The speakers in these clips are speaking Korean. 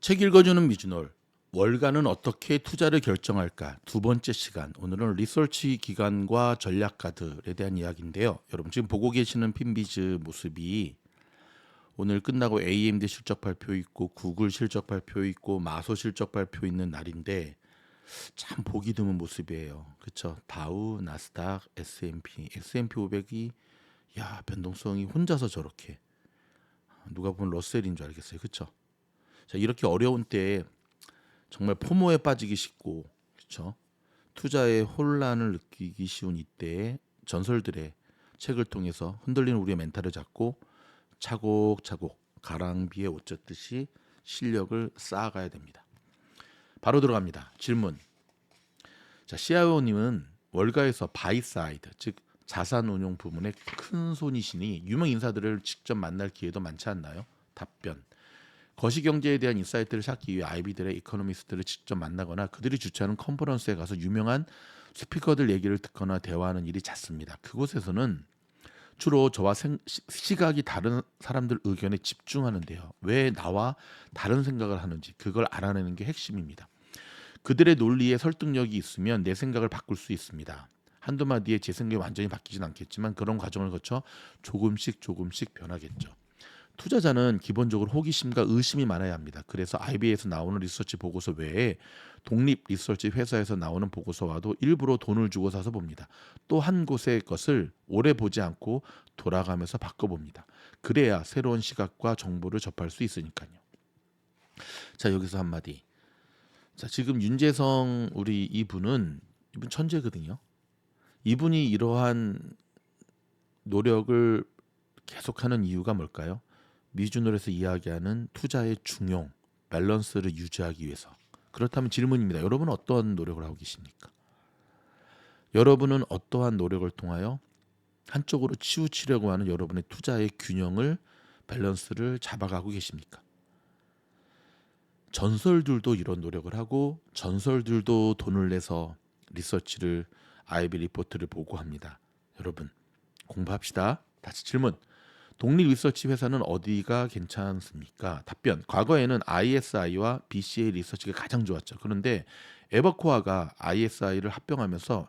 책 읽어주는 미주놀 월가는 어떻게 투자를 결정할까? 두 번째 시간. 오늘은 리서치 기관과 전략가들에 대한 이야기인데요. 여러분 지금 보고 계시는 핀비즈 모습이 오늘 끝나고 AMD 실적 발표 있고 구글 실적 발표 있고 마소 실적 발표 있는 날인데 참 보기 드문 모습이에요. 그렇죠 다우 나스닥 S&P S&P 500이 야 변동성이 혼자서 저렇게. 누가 보면 러셀인 줄 알겠어요. 그렇죠 자, 이렇게 어려운 때에 정말 포모에 빠지기 쉽고 그렇죠? 투자의 혼란을 느끼기 쉬운 이때에 전설들의 책을 통해서 흔들리는 우리의 멘탈을 잡고 차곡차곡 가랑비에 옷 젖듯이 실력을 쌓아가야 됩니다. 바로 들어갑니다. 질문. 자, CIO님은 월가에서 바이사이드, 즉 자산운용 부문의 큰 손이시니 유명 인사들을 직접 만날 기회도 많지 않나요? 답변. 거시경제에 대한 인사이트를 찾기 위해 아이비들의 이코노미스트를 직접 만나거나 그들이 주최하는 컨퍼런스에 가서 유명한 스피커들 얘기를 듣거나 대화하는 일이 잦습니다. 그곳에서는 주로 저와 생, 시- 시각이 다른 사람들 의견에 집중하는데요. 왜 나와 다른 생각을 하는지 그걸 알아내는 게 핵심입니다. 그들의 논리에 설득력이 있으면 내 생각을 바꿀 수 있습니다. 한두 마디에 제 생각이 완전히 바뀌진 않겠지만 그런 과정을 거쳐 조금씩 조금씩 변하겠죠. 투자자는 기본적으로 호기심과 의심이 많아야 합니다. 그래서 IB에서 나오는 리서치 보고서 외에 독립 리서치 회사에서 나오는 보고서와도 일부러 돈을 주고 사서 봅니다. 또 한 곳의 것을 오래 보지 않고 돌아가면서 바꿔봅니다. 그래야 새로운 시각과 정보를 접할 수 있으니까요. 자 여기서 한마디. 자 지금 윤재성 우리 이분은 이분 천재거든요. 이분이 이러한 노력을 계속하는 이유가 뭘까요? 미주놀에서 이야기하는 투자의 중용, 밸런스를 유지하기 위해서. 그렇다면 질문입니다. 여러분은 어떠한 노력을 하고 계십니까? 여러분은 어떠한 노력을 통하여 한쪽으로 치우치려고 하는 여러분의 투자의 균형을 밸런스를 잡아가고 계십니까? 전설들도 이런 노력을 하고 전설들도 돈을 내서 리서치를 아이비 리포트를 보고합니다. 여러분 공부합시다. 다시 질문. 독립 리서치 회사는 어디가 괜찮습니까? 답변. 과거에는 ISI와 BCA 리서치가 가장 좋았죠. 그런데 에버코아가 ISI를 합병하면서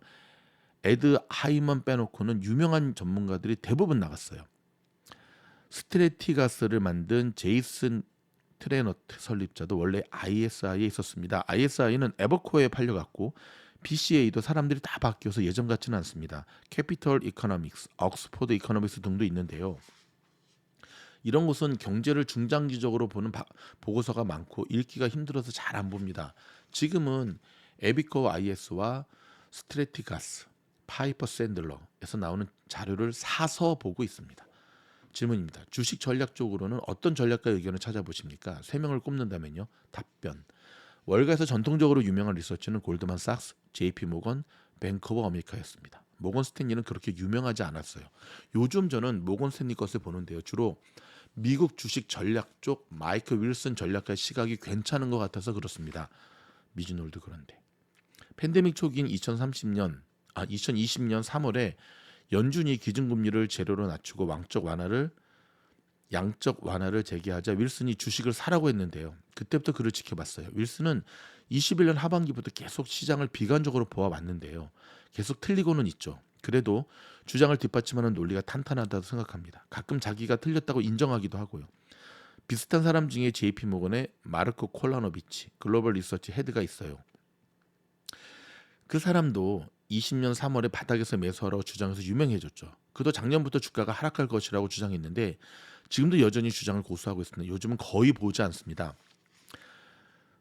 에드 하이먼 빼놓고는 유명한 전문가들이 대부분 나갔어요. 스트레티가스를 만든 제이슨 트레너트 설립자도 원래 ISI에 있었습니다. ISI는 에버코어에 팔려갔고 BCA도 사람들이 다 바뀌어서 예전 같지는 않습니다. 캐피털 이코노믹스, 옥스포드 이코노믹스 등도 있는데요. 이런 곳은 경제를 중장기적으로 보는 바- 보고서가 많고 읽기가 힘들어서 잘 안 봅니다. 지금은 에비코 IS와 스트레티가스, 파이퍼 샌들러에서 나오는 자료를 사서 보고 있습니다. 질문입니다. 주식 전략적으로는 어떤 전략가 의견을 찾아보십니까? 세 명을 꼽는다면요. 답변. 월가에서 전통적으로 유명한 리서치는 골드만삭스, JP 모건, 오브 아메리카였습니다. 모건 스탠리는 그렇게 유명하지 않았어요. 요즘 저는 모건 스탠리 것을 보는데요. 주로 미국 주식 전략 쪽 마이크 윌슨 전략가의 시각이 괜찮은 것 같아서 그렇습니다. 미즈놀도 그런데 팬데믹 초기인 2030년 아 2020년 3월에 연준이 기준금리를 제로로 낮추고 왕적 완화를 양적 완화를 제기하자 윌슨이 주식을 사라고 했는데요. 그때부터 그를 지켜봤어요. 윌슨은 21년 하반기부터 계속 시장을 비관적으로 보아왔는데요. 계속 틀리고는 있죠. 그래도 주장을 뒷받침하는 논리가 탄탄하다고 생각합니다. 가끔 자기가 틀렸다고 인정하기도 하고요. 비슷한 사람 중에 JP 모건의 마르코 콜라노비치 글로벌 리서치 헤드가 있어요. 그 사람도 20년 3월에 바닥에서 매수하라고 주장해서 유명해졌죠. 그도 작년부터 주가가 하락할 것이라고 주장했는데 지금도 여전히 주장을 고수하고 있습니다. 요즘은 거의 보지 않습니다.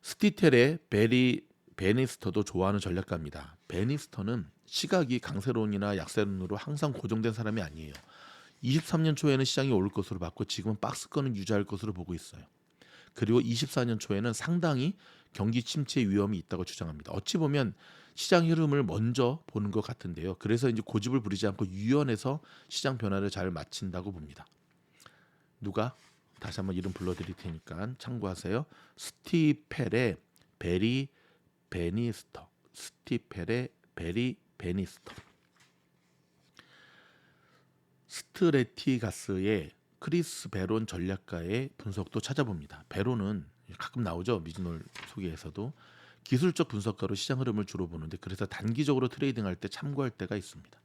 스티텔의 베리 베니스터도 좋아하는 전략가입니다. 베니스터는 시각이 강세론이나 약세론으로 항상 고정된 사람이 아니에요. 23년 초에는 시장이 오를 것으로 봤고 지금은 박스권은 유지할 것으로 보고 있어요. 그리고 24년 초에는 상당히 경기 침체 위험이 있다고 주장합니다. 어찌 보면 시장 흐름을 먼저 보는 것 같은데요. 그래서 이제 고집을 부리지 않고 유연해서 시장 변화를 잘 마친다고 봅니다. 누가 다시 한번 이름 불러드릴 테니까 참고하세요. 스티펠의 베리 베니스터, 스티펠의 베리 베니스터, 스트레티가스의 크리스 베론 전략가의 분석도 찾아봅니다. 베론은 가끔 나오죠 미즈놀 소개에서도 기술적 분석가로 시장 흐름을 주로 보는데 그래서 단기적으로 트레이딩할 때 참고할 때가 있습니다.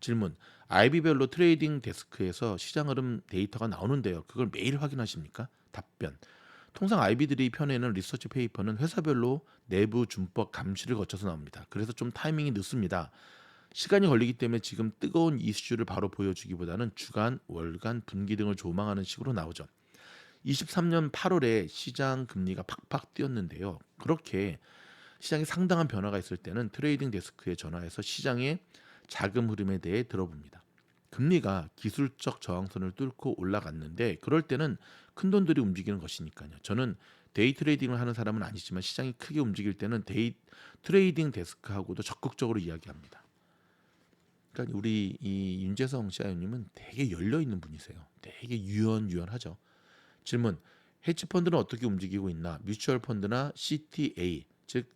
질문: IB별로 트레이딩 데스크에서 시장 흐름 데이터가 나오는데요. 그걸 매일 확인하십니까? 답변: 통상 IB들이 펴내는 리서치 페이퍼는 회사별로 내부 준법 감시를 거쳐서 나옵니다. 그래서 좀 타이밍이 늦습니다. 시간이 걸리기 때문에 지금 뜨거운 이슈를 바로 보여주기보다는 주간, 월간, 분기 등을 조망하는 식으로 나오죠. 23년 8월에 시장 금리가 팍팍 뛰었는데요. 그렇게 시장에 상당한 변화가 있을 때는 트레이딩 데스크에 전화해서 시장의 자금 흐름에 대해 들어봅니다. 금리가 기술적 저항선을 뚫고 올라갔는데 그럴 때는 큰 돈들이 움직이는 것이니까요. 저는 데이 트레이딩을 하는 사람은 아니지만 시장이 크게 움직일 때는 데이 트레이딩 데스크하고도 적극적으로 이야기합니다. 그러니까 우리 이 윤재성 CIO님은 되게 열려 있는 분이세요. 되게 유연유연하죠. 질문: 헤지 펀드는 어떻게 움직이고 있나? 뮤추얼 펀드나 CTA 즉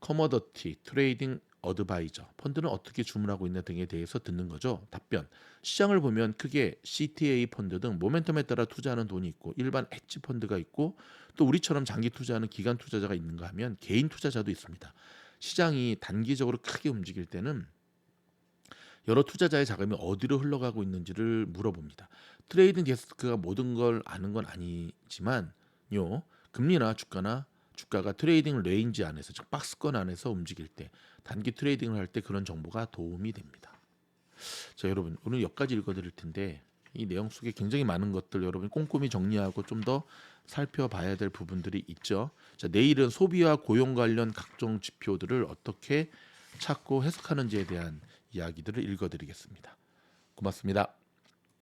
커머더티 트레이딩 어드바이저 펀드는 어떻게 주문하고 있나 등에 대해서 듣는 거죠. 답변: 시장을 보면 크게 CTA 펀드 등 모멘텀에 따라 투자하는 돈이 있고 일반 헤지 펀드가 있고 또 우리처럼 장기 투자하는 기관 투자자가 있는가 하면 개인 투자자도 있습니다. 시장이 단기적으로 크게 움직일 때는 여러 투자자의 자금이 어디로 흘러가고 있는지를 물어봅니다. 트레이딩 데스크가 모든 걸 아는 건 아니지만요. 금리나 주가나 주가가 트레이딩 레인지 안에서 즉 박스권 안에서 움직일 때 단기 트레이딩을 할 때 그런 정보가 도움이 됩니다. 자 여러분 오늘 여기까지 읽어드릴 텐데 이 내용 속에 굉장히 많은 것들 여러분 꼼꼼히 정리하고 좀 더 살펴봐야 될 부분들이 있죠. 자 내일은 소비와 고용 관련 각종 지표들을 어떻게 찾고 해석하는지에 대한 이야기들을 읽어드리겠습니다. 고맙습니다.